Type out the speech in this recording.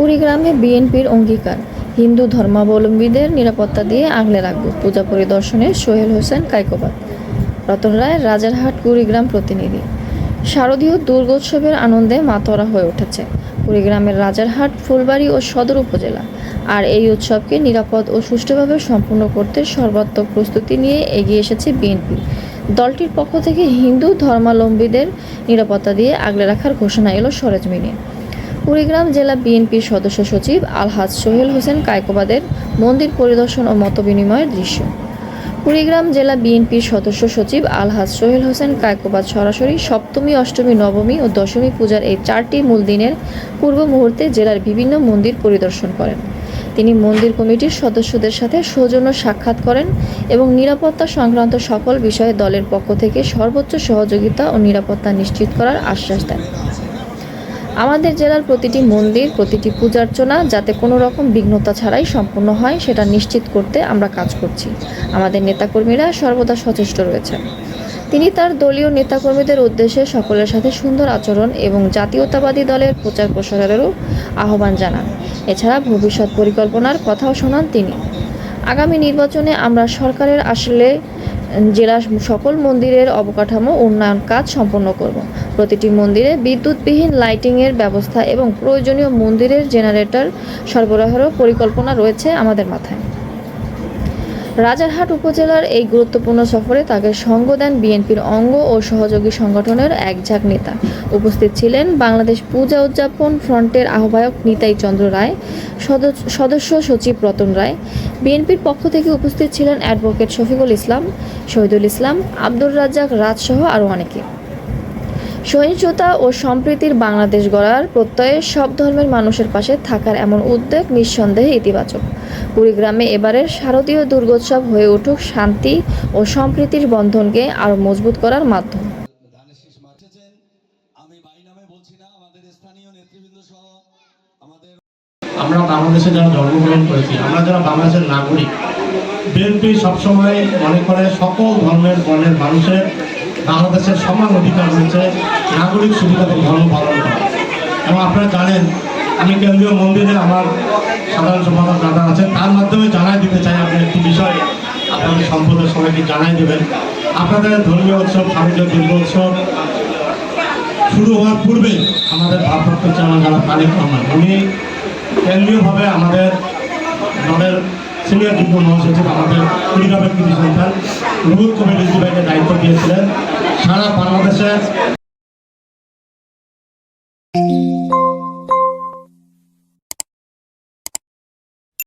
কুড়িগ্রামে বিএনপির অঙ্গীকার। হিন্দু ধর্মাবলম্বীদের নিরাপত্তা দিয়ে আগলে রাখব পূজা পরিদর্শনে সোহেল হোসেন কাইকোবাদ। রতন রায়, রাজারহাট, কুড়িগ্রাম প্রতিনিধি। শারদীয় দুর্গোৎসবের আনন্দে মাতোয়ারা হয়ে উঠেছে। কুড়িগ্রামের রাজারহাট, ফুলবাড়ি ও সদর উপজেলা। আর এই উৎসবকে নিরাপদ ও সুষ্ঠুভাবে সম্পূর্ণ করতে সর্বাত্মক প্রস্তুতি নিয়ে এগিয়ে এসেছে বিএনপি। দলটির পক্ষ থেকে হিন্দু ধর্মাবলম্বীদের নিরাপত্তা দিয়ে আগলে রাখার ঘোষণা এলো সরেজমিনে। কুড়িগ্রাম জেলা বিএনপির সদস্য সচিব আলহাজ সোহেল হোসেন কায়কোবাদের মন্দির পরিদর্শন ও মতবিনিময়ের দৃশ্য। কুড়িগ্রাম জেলা বিএনপির সদস্য সচিব আলহাজ সোহেল হোসেন কায়কোবাদ সরাসরি সপ্তমী, অষ্টমী, নবমী ও দশমী পূজার এই চারটি মূল দিনের পূর্ব মুহূর্তে জেলার বিভিন্ন মন্দির পরিদর্শন করেন। তিনি মন্দির কমিটির সদস্যদের সাথে সৌজন্য সাক্ষাৎ করেন এবং নিরাপত্তা সংক্রান্ত সকল বিষয়ে দলের পক্ষ থেকে সর্বোচ্চ সহযোগিতা ও নিরাপত্তা নিশ্চিত করার আশ্বাস দেন। আমাদের জেলার প্রতিটি মন্দির, প্রতিটি পূজার্চনা যাতে কোনো রকম বিঘ্নতা ছাড়াই সম্পূর্ণ হয়, সেটা নিশ্চিত করতে আমরা কাজ করছি। আমাদের নেতাকর্মীরা সর্বদা সচেষ্ট রয়েছেন। তিনি তার দলীয় নেতাকর্মীদের উদ্দেশ্যে সকলের সাথে সুন্দর আচরণ এবং জাতীয়তাবাদী দলের প্রচার প্রসারেরও আহ্বান জানান। এছাড়া ভবিষ্যৎ পরিকল্পনার কথাও শোনান তিনি। আগামী নির্বাচনে আমরা সরকারের আসলে জেলার সকল মন্দিরের অবকাঠামো, উন্নয়ন কাজ সম্পন্ন করব। প্রতিটি মন্দিরে বিদ্যুৎবিহীন লাইটিংয়ের ব্যবস্থা এবং প্রয়োজনীয় মন্দিরের জেনারেটর সরবরাহেরও পরিকল্পনা রয়েছে আমাদের মাথায়। রাজারহাট উপজেলার এই গুরুত্বপূর্ণ সফরে তাকে সঙ্গ দেন বিএনপির অঙ্গ ও সহযোগী সংগঠনের এক ঝাঁক নেতা উপস্থিত ছিলেন বাংলাদেশ পূজা উদযাপন ফ্রন্টের আহ্বায়ক নিতাই চন্দ্র রায় সদস্য- সচিব রতন রায়, বিএনপির পক্ষ থেকে উপস্থিত ছিলেন অ্যাডভোকেট শফিকুল ইসলাম, শহীদুল ইসলাম, আব্দুর রাজ্জাক রাজসহ আরও অনেকে। সহিংসতা ও সম্প্রীতির বাংলাদেশ গড়ার প্রত্যয়ে সব ধর্মের মানুষের পাশে থাকার এমন উদ্যোগ নিঃসন্দেহে ইতিবাচক। কুড়িগ্রামে এবারের শারদীয় দুর্গোৎসব হয়ে উঠুক শান্তি ও সম্প্রীতির বন্ধনকে আরও মজবুত করার মাধ্যম। ধানের শীষ মাঠেছেন। আমি বাই নামে বলছি না আমাদের স্থানীয় নেতৃবৃন্দ সহ আমাদের আমরা বাংলাদেশে যারা জন্মগ্রহণ করেছি আমরা যারা বাংলাদেশের নাগরিক বিএনপি সবসময় মনে করে সকল ধর্মের বর্ণের মানুষের বাংলাদেশের সমান অধিকার রয়েছে, নাগরিক সুবিধা এবং ধর্ম পালন করা। এবং আপনারা জানেন, আমি কেন্দ্রীয় মন্দিরে আমার সাধারণ সম্পাদক দাদা আছে তার মাধ্যমে জানাই দিতে চাই আপনি একটি বিষয়, আপনাদের সম্পদের সবাইকে জানাই দেবেন। আপনাদের ধর্মীয় উৎসব স্বামীজ দুর্গোৎসব শুরু হওয়ার পূর্বে আমাদের ভারপ্রাপ্ত চেয়ারম্যান যারা, তারেক রহমান, উনি কেন্দ্রীয়ভাবে আমাদের দলের সিনিয়র যুগ্ম মহাসচিব, আমাদের কুড়িগ্রামের কৃষি সন্তান রুহুল কবির